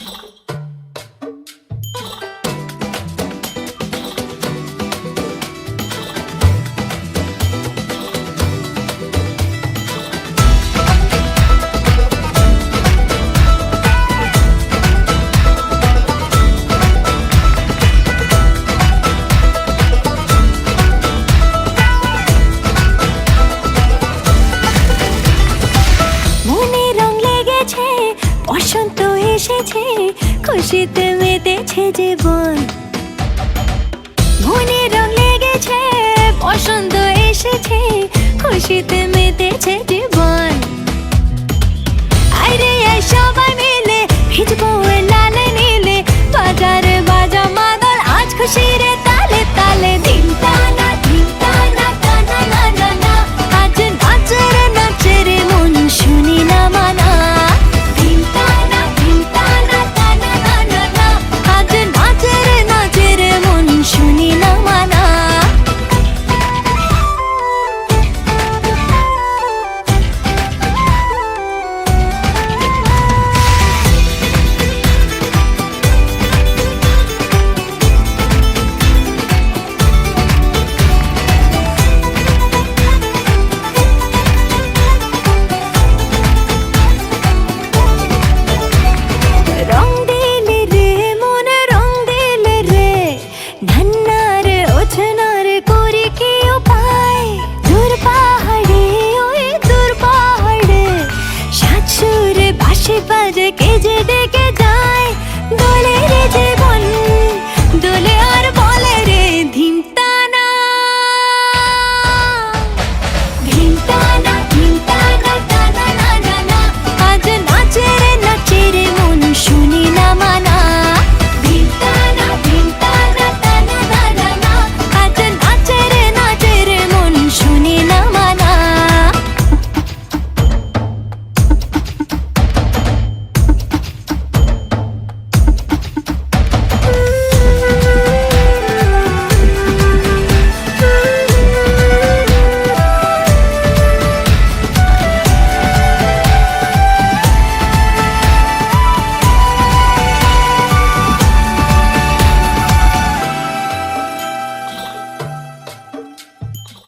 you বসন্ত এসেছে খুশিতে মেতেছে জীবন। মনে রং লেগেছে বসন্ত এসেছে খুশিতে মেতেছে আজ কে যে ডেকে